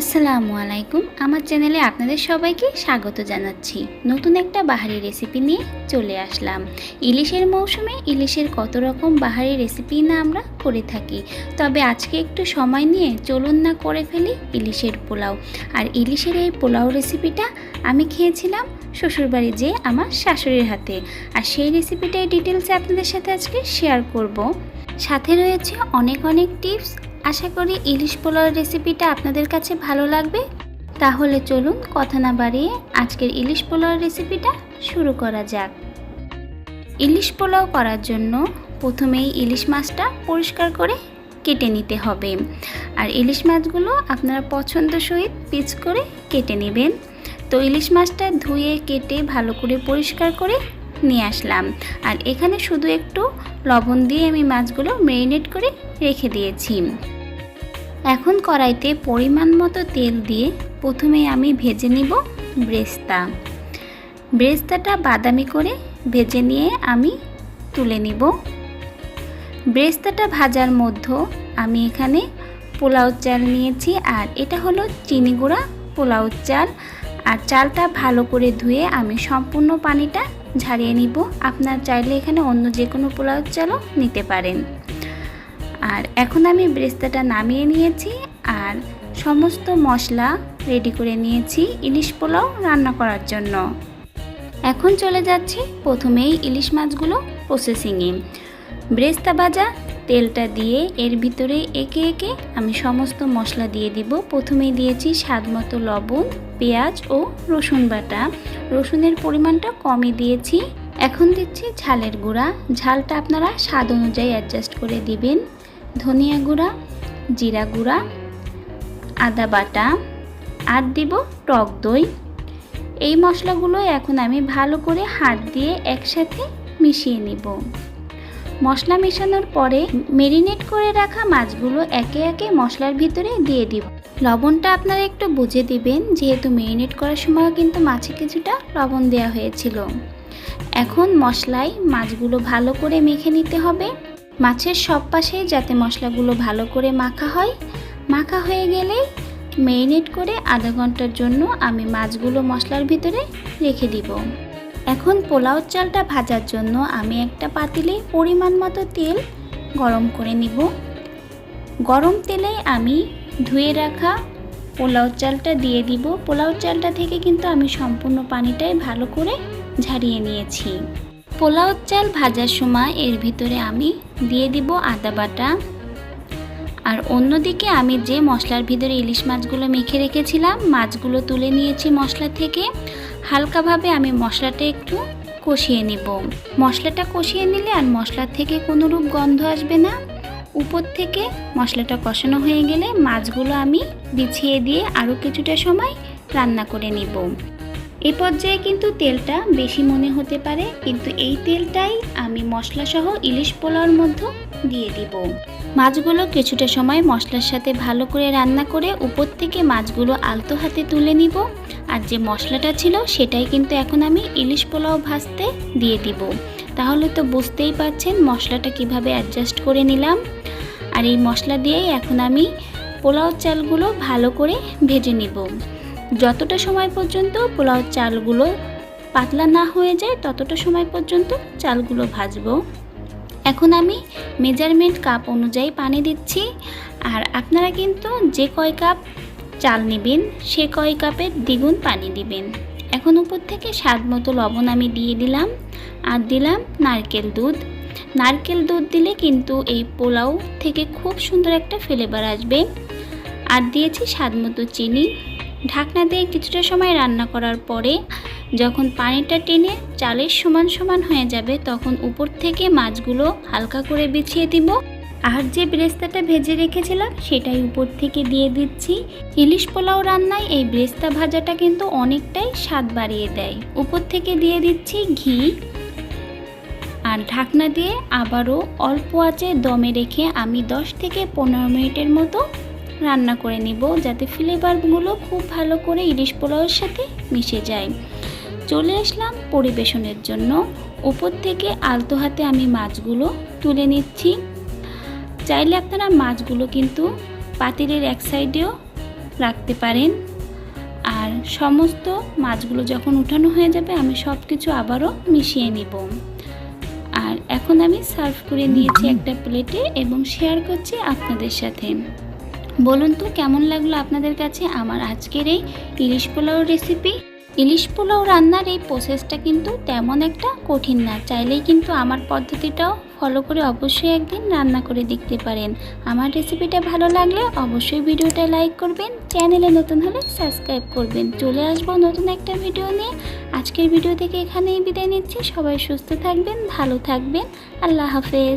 আসসালামু আলাইকুম। আমার চ্যানেলে আপনাদের সবাইকে স্বাগত জানাচ্ছি। নতুন একটা বাহারি রেসিপি নিয়ে চলে আসলাম। ইলিশের মৌসুমে ইলিশের কত রকম বাহারি রেসিপি না আমরা করে থাকি। তবে আজকে একটু সময় নিয়ে চলুন না করে ফেলি ইলিশের পোলাও। আর ইলিশের এই পোলাও রেসিপিটা আমি খেয়েছিলাম শ্বশুরবাড়ি যে আমার শাশুড়ির হাতে। আর সেই রেসিপিটাই ডিটেলসে আপনাদের সাথে আজকে শেয়ার করব। সাথে রয়েছে অনেক অনেক টিপস আশা করি ইলিশ পোলাওয়ের রেসিপিটা আপনাদের কাছে ভালো লাগবে। তাহলে চলুন কথা না বাড়িয়ে আজকের ইলিশ পোলাওয়ের রেসিপিটা শুরু করা যাক। ইলিশ পোলাও করার জন্য প্রথমেই ইলিশ মাছটা পরিষ্কার করে কেটে নিতে হবে। আর ইলিশ মাছগুলো আপনারা পছন্দ সহিত পিচ করে কেটে নেবেন। তো ইলিশ মাছটা ধুয়ে কেটে ভালো করে পরিষ্কার করে নিয়ে আসলাম। আর এখানে শুধু একটু লবণ দিয়ে আমি মাছগুলো ম্যারিনেট করে রেখে দিয়েছি। এখন কড়াইতে পরিমাণ মতো তেল দিয়ে প্রথমে আমি ভেজে নিব ব্রেস্তা। ব্রেস্তাটা বাদামি করে ভেজে নিয়ে আমি তুলে নিব। ব্রেস্তাটা ভাজার মধ্যে আমি এখানে পোলাও চাল নিয়েছি আর এটা হলো চিনি গুঁড়া পোলাও চাল। আর চালটা ভালো করে ধুয়ে আমি সম্পূর্ণ পানিটা ঝারিয়ে নিব। আপনার চাইলে এখানে অন্য যে কোনো পোলাও চালও নিতে পারেন। আর এখন আমি ব্রেস্তাটা নামিয়ে নিয়েছি আর সমস্ত মশলা রেডি করে নিয়েছি ইলিশ পোলাও রান্না করার জন্য। এখন চলে যাচ্ছি প্রথমেই ইলিশ মাছগুলো প্রসেসিংয়ে ব্রেস্তা ভাজা তেলটা দিয়ে এর ভিতরে একে একে আমি সমস্ত মশলা দিয়ে দিব। প্রথমেই দিয়েছি স্বাদ মতো লবণ, পেঁয়াজ ও রসুন বাটা। রসুনের পরিমাণটা কমই দিয়েছি। এখন দিচ্ছি ঝালের গুঁড়া। ঝালটা আপনারা স্বাদ অনুযায়ী অ্যাডজাস্ট করে দিবেন। ধনিয়া গুঁড়া, জিরা গুঁড়া, আদা বাটা আর দিব টক দই। এই মশলাগুলো এখন আমি ভালো করে হাত দিয়ে একসাথে মিশিয়ে নিব। মশলা মেশানোর পরে মেরিনেট করে রাখা মাছগুলো একে একে মশলার ভিতরে দিয়ে দিব। লবণটা আপনারা একটু বুঝে দিবেন, যেহেতু মেরিনেট করার সময় কিন্তু মাছে কিছুটা লবণ দেওয়া হয়েছিল। এখন মশলায় মাছগুলো ভালো করে মেখে নিতে হবে। মাছের সব পাশে যাতে মশলাগুলো ভালো করে মাখা হয়। মাখা হয়ে গেলে মেরিনেট করে আধা ঘণ্টার জন্য আমি মাছগুলো মশলার ভিতরে রেখে দিব। এখন পোলাও চালটা ভাজার জন্য আমি একটা পাতিলে পরিমাণ মতো তেল গরম করে নিব। গরম তেলে আমি ধুয়ে রাখা পোলাও চালটা দিয়ে দিব। পোলাও চালটা থেকে কিন্তু আমি সম্পূর্ণ পানিটাই ভালো করে ঝারিয়ে নিয়েছি। পোলাও চাল ভাজার সময় এর ভিতরে আমি দিয়ে দিব আদা বাটা। আর অন্যদিকে আমি যে মশলার ভিতরে ইলিশ মাছগুলো মেখে রেখেছিলাম, মাছগুলো তুলে নিয়েছি মশলা থেকে। হালকাভাবে আমি মশলাটা একটু কষিয়ে নেব। মশলাটা কষিয়ে নিলে আর মশলার থেকে কোনো রূপ গন্ধ আসবে না। উপর থেকে মশলাটা কষানো হয়ে গেলে মাছগুলো আমি বিছিয়ে দিয়ে আরও কিছুটা সময় রান্না করে নিব। এ পর্যায়ে কিন্তু তেলটা বেশি মনে হতে পারে, কিন্তু এই তেলটাই আমি মশলাসহ ইলিশ পোলাওর মধ্যে দিয়ে দিব। মাছগুলো কিছুটা সময় মশলার সাথে ভালো করে রান্না করে উপর থেকে মাছগুলো আলতো হাতে তুলে নিব। আর যে মশলাটা ছিল সেটাই কিন্তু এখন আমি ইলিশ পোলাও ভাজতে দিয়ে দিব। তাহলে তো বুঝতেই পারছেন মশলাটা কীভাবে অ্যাডজাস্ট করে নিলাম। আর এই মশলা দিয়েই এখন আমি পোলাও চালগুলো ভালো করে ভেজে নিব। যতটা সময় পর্যন্ত পোলাও চালগুলো পাতলা না হয়ে যায়, ততটা সময় পর্যন্ত চালগুলো ভাজবো। এখন আমি মেজারমেন্ট কাপ অনুযায়ী পানি দিচ্ছি। আর আপনারা কিন্তু যে কয় কাপ চাল নেবেন, সে কয় কাপের দ্বিগুণ পানি দিবেন। এখন উপর থেকে স্বাদ মতো লবণ আমি দিয়ে দিলাম আর দিলাম নারকেল দুধ। নারকেল দুধ দিলে কিন্তু এই পোলাও থেকে খুব সুন্দর একটা ফ্লেভার আসবে। আর দিয়েছি স্বাদ মতো চিনি। ঢাকনা দিয়ে কিছুটা সময় রান্না করার পরে যখন পানিটা টেনে চালের সমান সমান হয়ে যাবে তখন উপর থেকে মাছগুলো হালকা করে বিছিয়ে দিব। আর যে ব্রেস্তাটা ভেজে রেখেছিলাম, সেটাই উপর থেকে দিয়ে দিচ্ছি। ইলিশ পোলাও রান্নায় এই ব্রেস্তা ভাজাটা কিন্তু অনেকটাই স্বাদ বাড়িয়ে দেয়। উপর থেকে দিয়ে দিচ্ছি ঘি। আর ঢাকনা দিয়ে আবারও অল্প আঁচে দমে রেখে আমি 10 থেকে পনেরো মিনিটের মতো রান্না করে নিব, যাতে ফ্লেভারগুলো খুব ভালো করে ইলিশ পোলাওয়ের সাথে মিশে যায়। চলে আসলাম পরিবেশনের জন্য। উপর থেকে আলতো হাতে আমি মাছগুলো তুলে নিচ্ছি। চাইলে আপনারা মাছগুলো কিন্তু পাতিলের এক সাইডেও রাখতে পারেন। আর সমস্ত মাছগুলো যখন উঠানো হয়ে যাবে আমি সব কিছু আবারও মিশিয়ে নিব। আর এখন আমি সার্ভ করে নিয়েছি একটা প্লেটে এবং শেয়ার করছি আপনাদের সাথে। বলুন তো কেমন লাগল আপনাদের কাছে আমার আজকের এই ইলিশ পোলাও রেসিপি ইলিশ পোলাও রান্নার এই প্রসেসটা কিন্তু তেমন একটা কঠিন না। চাইলেই কিন্তু আমার পদ্ধতিটাও ফলো করে অবশ্যই একদিন রান্না করে দেখতে পারেন। আমার রেসিপিটা ভালো লাগলে অবশ্যই ভিডিওটা লাইক করবেন চ্যানেলে নতুন হলে সাবস্ক্রাইব করবেন। চলে আসব নতুন একটা ভিডিও নিয়ে। আজকের ভিডিও থেকে এখানেই বিদায় নিচ্ছি। সবাই সুস্থ থাকবেন, ভালো থাকবেন। আল্লাহ হাফেজ।